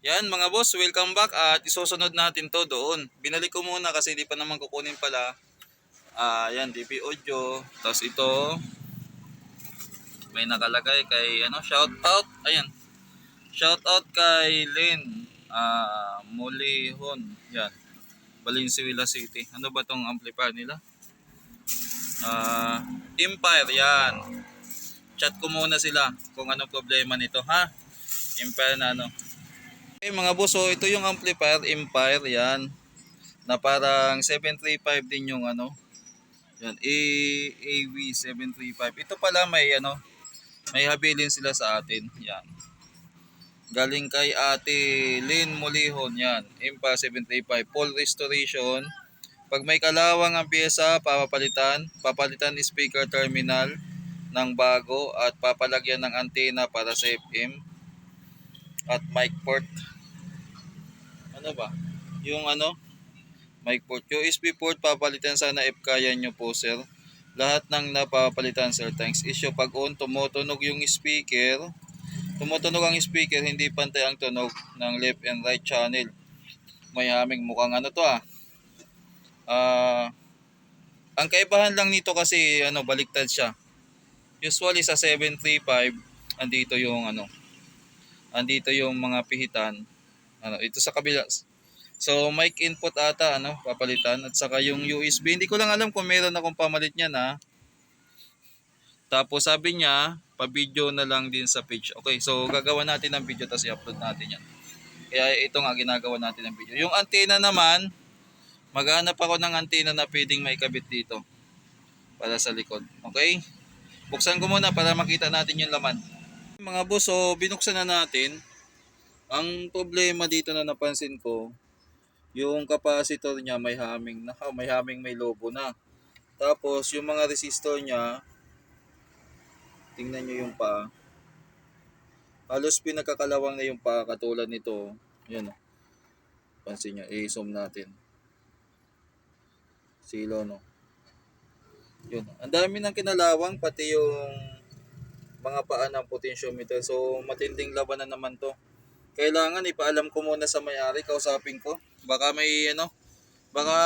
Yan mga boss, welcome back at isusunod natin to doon. Binalik ko muna kasi hindi pa naman kukunin pala. Ah, yan, DP Audio. Tapos ito, may nakalagay kay ano, shout out. Ayan. Shout out kay Lynn ah Mulihon. Yan. Valenzuela City. Ano ba tong amplifier nila? Ah, Empire yan. Chat ko muna sila kung ano problema nito ha. Empire na ano. Okay mga boss, so ito yung amplifier Empire yan na parang 735 din yung ano. Yan, A AV 735. Ito pala may ano, may habilin sila sa atin. Yan. Galing kay Ate Lynn Mulihon yan. Empire 735 full restoration. Pag may kalawang ang pyesa, papalitan ni speaker terminal ng bago at papalagyan ng antena para sa FM at mic port. Ano ba? Yung ano? Mic port. USB port papalitan sana if kaya nyo po sir. Lahat ng napapalitan sir. Thanks. Issue pag on, tumutunog yung speaker. Tumutunog ang speaker, hindi pantay ang tunog ng left and right channel. May haming mukhang ano to ah. Ah, ang kaibahan lang nito kasi ano baliktad siya. Usually sa 735 andito yung ano andito yung mga pihitan. Ano, ito sa kabila. So mic input ata ano papalitan at saka yung USB. Hindi ko lang alam kung meron akong pamalit niyan ha. Tapos sabi niya, pa-video na lang din sa page. Okay, so gagawa natin ng video tapos i-upload natin yan. Kaya ito nga ginagawa natin ng video. Yung antena naman, maghanap ako ng antena na pwedeng maikabit dito para sa likod. Okay? Buksan ko muna para makita natin yung laman. Mga boss, so binuksan na natin. Ang problema dito na napansin ko, yung capacitor niya may haming na, may haming may lobo na. Tapos yung mga resistor niya, tingnan nyo yung paa. Halos pinagkakalawang na yung paa katulad nito. Yan o. Pansin nyo, i-zoom natin. Silo no. Yun. Ang dami ng kinalawang pati yung mga paa ng potentiometer. So matinding labanan naman to. Kailangan ipaalam ko muna sa may-ari, kausapin ko. Baka may ano, baka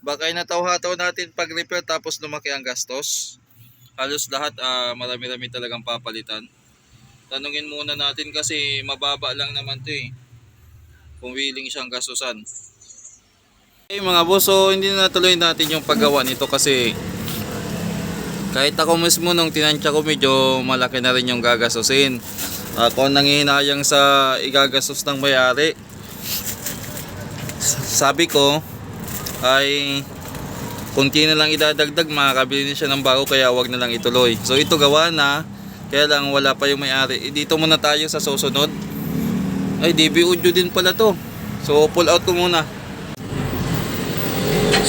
baka inataw-hataw natin pag-repair tapos lumaki ang gastos. Halos lahat ah, marami-rami talagang papalitan. Tanungin muna natin kasi mababa lang naman to eh. Kung willing siyang gastusan. Okay mga boss, so hindi na natuloy natin yung paggawa nito kasi kahit ako mismo nung tinansya ko medyo malaki na rin yung gagastusin. Ako nangihinayang sa igagastos ng may-ari. Sabi ko ay kunti na lang idadagdag makakabili din siya ng bago kaya wag na lang ituloy. So ito gawa na kaya lang wala pa yung may-ari. Eh, dito muna tayo sa susunod. Ay DB Audio din pala to. So pull out ko muna.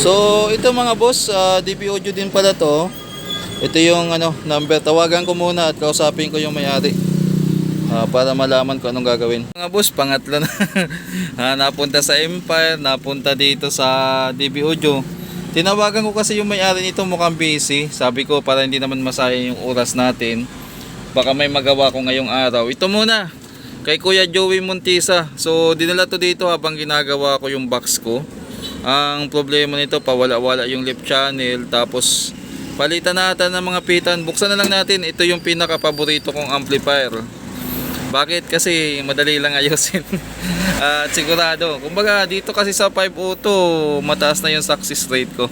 So ito mga boss, ah, DB Audio din pala to. Ito yung ano, number. Tawagan ko muna at kausapin ko yung may-ari. Ah, para malaman ko anong gagawin. Mga boss, pangatlo na. Ah, napunta sa Empire, napunta dito sa DB Audio. Tinawagan ko kasi yung may-ari nito mukhang busy. Sabi ko para hindi naman masayang yung oras natin. Baka may magawa ko ngayong araw. Ito muna. Kay Kuya Joey Montisa. So dinala to dito habang ginagawa ko yung box ko. Ang problema nito pawala-wala yung lip channel tapos palitan natin ng mga pitan. Buksan na lang natin. Ito yung pinaka paborito kong amplifier. Bakit? Kasi madali lang ayusin. At sigurado. Kumbaga dito kasi sa 502, mataas na yung success rate ko.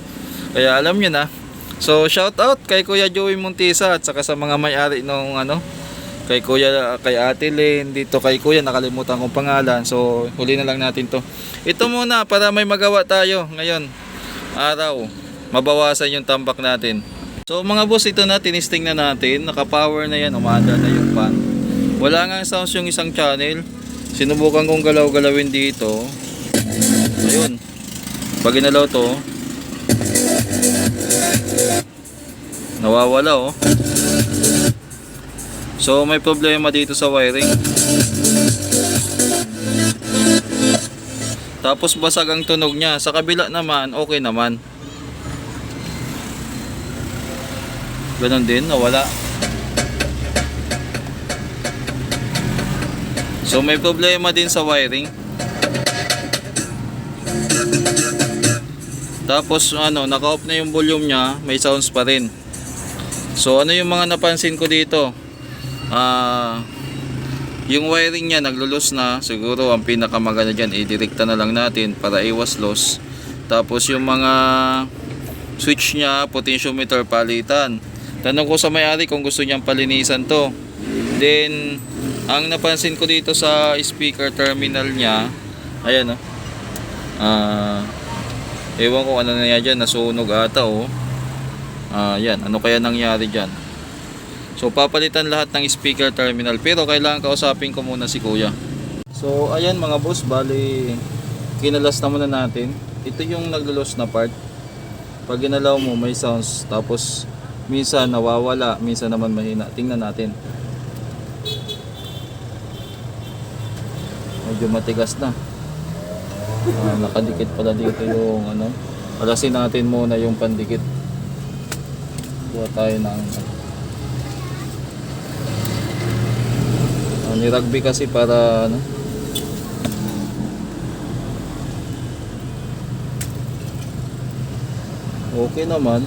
Kaya alam nyo na. So shout out kay Kuya Joey Montisa at saka sa mga may-ari nung ano, kay Kuya kay Ate Lynn, dito kay Kuya nakalimutan kong pangalan. So huli na lang natin 'to. Ito muna para may magawa tayo ngayon. Araw. Mabawasan yung tambak natin. So mga boss, ito na tinisting na natin. Naka-power na yan, umanda na yung fan. Wala nga sounds yung isang channel. Sinubukan kong galaw-galawin dito. Ayun. Pag ginalaw to, nawawala oh. So may problema dito sa wiring. Tapos basag ang tunog niya. Sa kabila naman, okay naman. Ganon din, nawala. So may problema din sa wiring. Tapos ano, naka-off na yung volume niya, may sounds pa rin. So ano yung mga napansin ko dito? Ah, yung wiring niya naglulus na. Siguro ang pinakamaganda diyan idirekta na lang natin para iwas loss. Tapos yung mga switch niya, potentiometer palitan. Tanong ko sa may-ari kung gusto niyang palinisan to. Then ang napansin ko dito sa speaker terminal niya, ayan oh. Ah, ewan ko ano na dyan, nasunog ata oh. Ah, yan, ano kaya nangyari dyan? So papalitan lahat ng speaker terminal pero kailangan kausapin ko muna si kuya. So ayan mga boss, bali kinalas na muna natin. Ito yung naglulos na part. Pag ginalaw mo may sounds tapos minsan nawawala, minsan naman mahina. Tingnan natin. Medyo matigas na. Ah, nakadikit pala dito yung ano. Alasin natin muna yung pandikit. Kuha tayo ng Ah, ni rugby kasi para ano Okay naman.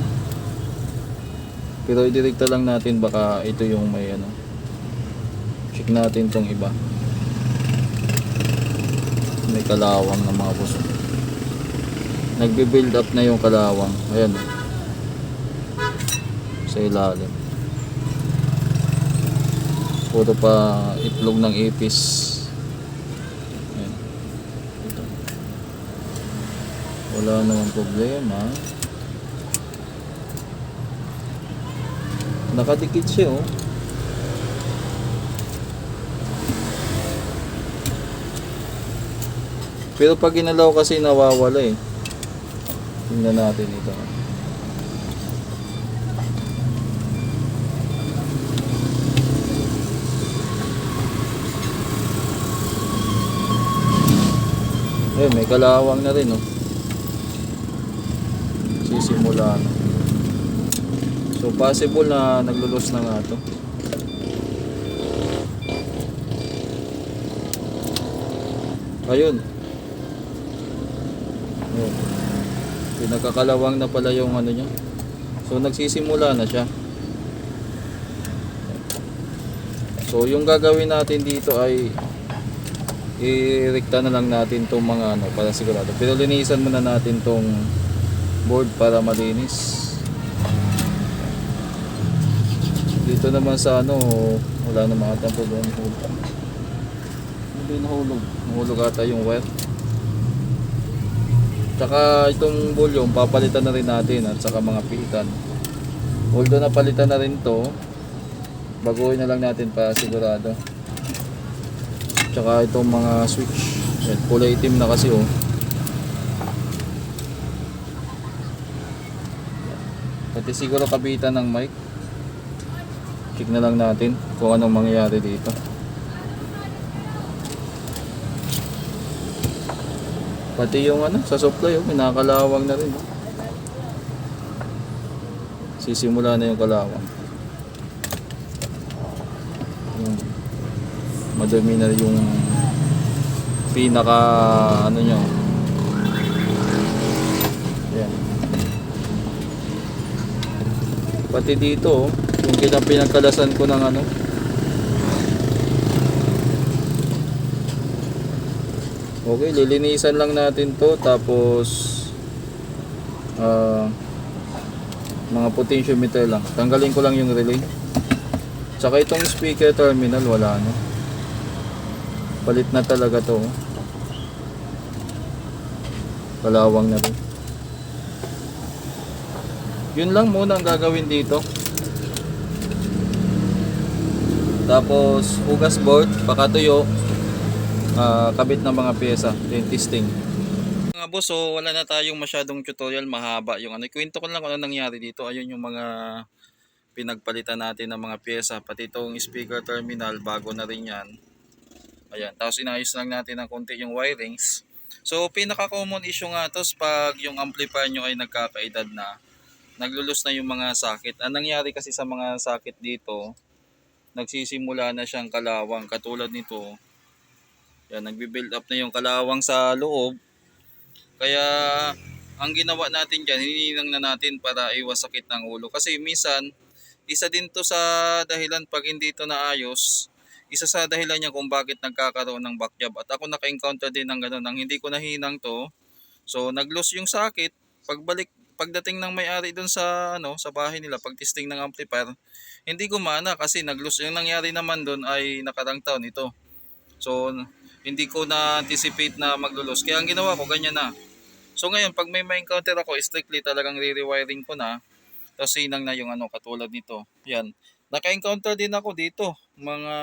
Pero idirekta lang natin baka ito yung may ano. Check natin tong iba. May kalawang na mga boss. Nagbe-build up na yung kalawang. Ayan. Sa ilalim. Puro pa itlog ng ipis. Ayan. Ito. Wala namang problema. Nakadikit siya oh. Pero pag ginalaw kasi nawawala eh. Tingnan natin ito. Eh, may kalawang na rin oh. Sisimula na. So possible na naglulos na nga to. Ayun. Ayun. Pinagkakalawang na pala yung ano niya. So nagsisimula na siya. So yung gagawin natin dito ay irekta na lang natin tong mga ano para sigurado. Pero linisan muna natin tong board para malinis. Dito naman sa ano, wala na mga tampo doon. Hindi nahulog. Nahulog ata yung wire. Tsaka itong volume, papalitan na rin natin at saka mga pitan. Although napalitan na rin to, baguhin na lang natin para sigurado. Tsaka itong mga switch. Yan, kulay itim na kasi oh. Pati siguro kabitan ng mic. Check na lang natin kung anong mangyayari dito. Pati yung ano, sa supply, oh, pinakalawang na rin. Oh. Sisimula na yung kalawang. Yung madumi na yung pinaka ano nyo. Yan. Pati dito, oh, yung kita pinagkalasan ko ng ano. Okay, lilinisan lang natin to tapos ah mga potentiometer lang. Tanggalin ko lang yung relay. Tsaka itong speaker terminal wala no. Palit na talaga to. oh. Kalawang na rin. Yun lang muna ang gagawin dito. Tapos hugas board, pakatuyo, ah, kabit ng mga pyesa, testing. Mga boss, so wala na tayong masyadong tutorial, mahaba yung ano. Kwento ko lang kung ano nangyari dito. Ayun yung mga pinagpalitan natin ng mga pyesa, pati itong speaker terminal, bago na rin yan. Ayan, tapos inayos lang natin ng konti yung wirings. So, pinaka-common issue nga to is pag yung amplifier nyo ay nagkakaedad na, naglulus na yung mga sakit. Ang nangyari kasi sa mga sakit dito, nagsisimula na siyang kalawang. Katulad nito, Yan, nagbi-build up na yung kalawang sa loob. Kaya ang ginawa natin dyan, hininang na natin para iwas sakit ng ulo. Kasi minsan, isa din to sa dahilan pag hindi ito naayos, isa sa dahilan niya kung bakit nagkakaroon ng back jab. At ako naka-encounter din ng gano'n, nang hindi ko nahinang to. So, nag-lose yung sakit. Pagbalik, pagdating ng may-ari doon sa, ano, sa bahay nila, pag-testing ng amplifier, hindi gumana kasi nag-lose. Yung nangyari naman doon ay nakarang taon ito. So, hindi ko na-anticipate na maglulos. Kaya ang ginawa ko, ganyan na. So ngayon, pag may ma-encounter ako, strictly talagang re-rewiring ko na. Tapos sinang na yung ano, katulad nito. Yan. Naka-encounter din ako dito. Mga,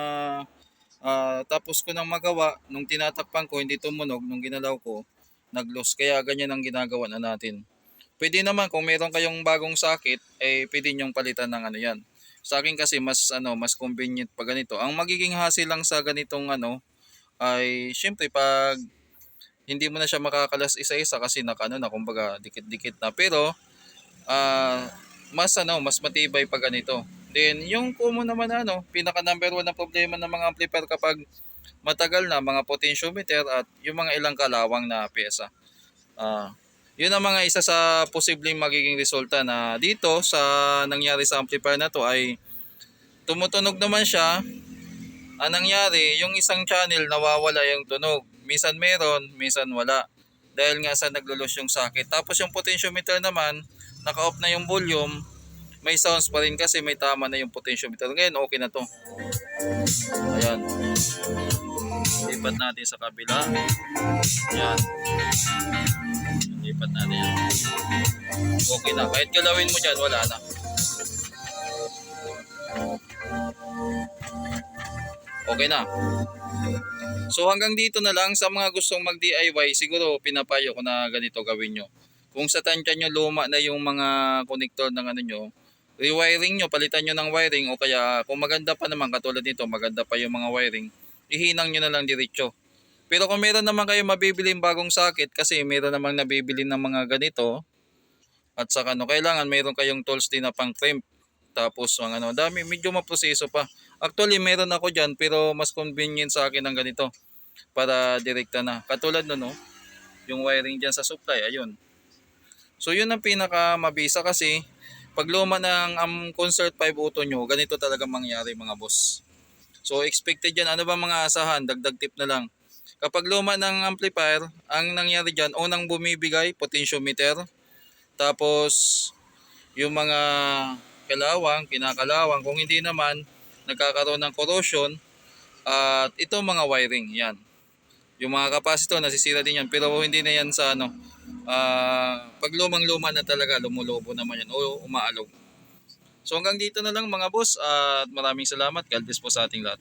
ah, tapos ko nang magawa, nung tinatakpan ko, hindi tumunog, nung ginalaw ko, nag-lose. Kaya ganyan ang ginagawa na natin. Pwede naman, kung meron kayong bagong sakit, eh pwede nyong palitan ng ano yan. Sa akin kasi mas ano mas convenient pag ganito. Ang magiging hassle lang sa ganitong ano ay syempre pag hindi mo na siya makakalas isa-isa kasi naka ano na kumbaga dikit-dikit na pero ah mas ano mas matibay pag ganito then yung common naman na, ano pinaka number one na problema ng mga amplifier kapag matagal na mga potentiometer at yung mga ilang kalawang na pyesa ah yun ang mga isa sa posibleng magiging resulta na dito sa nangyari sa amplifier na to ay tumutunog naman siya ang nangyari, yung isang channel nawawala yung tunog. Minsan meron, minsan wala. Dahil nga sa naglulos yung sakit. Tapos yung potentiometer naman, naka-off na yung volume, may sounds pa rin kasi may tama na yung potentiometer. Ngayon, okay na to. Ayan. Lipat natin sa kabila. Ayan. Lipat natin yan. Okay na. Kahit galawin mo dyan, wala na. Okay na. So hanggang dito na lang sa mga gustong mag-DIY, siguro pinapayo ko na ganito gawin nyo. Kung sa tansya nyo luma na yung mga connector ng ano nyo, rewiring nyo, palitan nyo ng wiring o kaya kung maganda pa naman katulad nito, maganda pa yung mga wiring, ihinang nyo na lang diretso. Pero kung meron naman kayo mabibiling bagong sakit kasi meron namang nabibili ng mga ganito at saka ano, kailangan meron kayong tools din na pang crimp tapos ang ano, dami medyo maproseso pa. Actually, meron ako diyan pero mas convenient sa akin ang ganito para direkta na. Katulad no, no yung wiring diyan sa supply, ayun. So yun ang pinaka mabisa kasi pag luma ng um, Concert 5 auto nyo, ganito talaga mangyari mga boss. So expected yan. Ano ba mga asahan? Dagdag tip na lang. Kapag luma ng amplifier, ang nangyari dyan, unang bumibigay, potentiometer. Tapos, yung mga kalawang, kinakalawang. Kung hindi naman, nagkakaroon ng corrosion. At ito mga wiring, yan. Yung mga capacitor, nasisira din yan. Pero hindi na yan sa ano, ah pag lumang-luma na talaga, lumulobo naman yan o umaalog. So hanggang dito na lang mga boss at maraming salamat. God bless po sa ating lahat.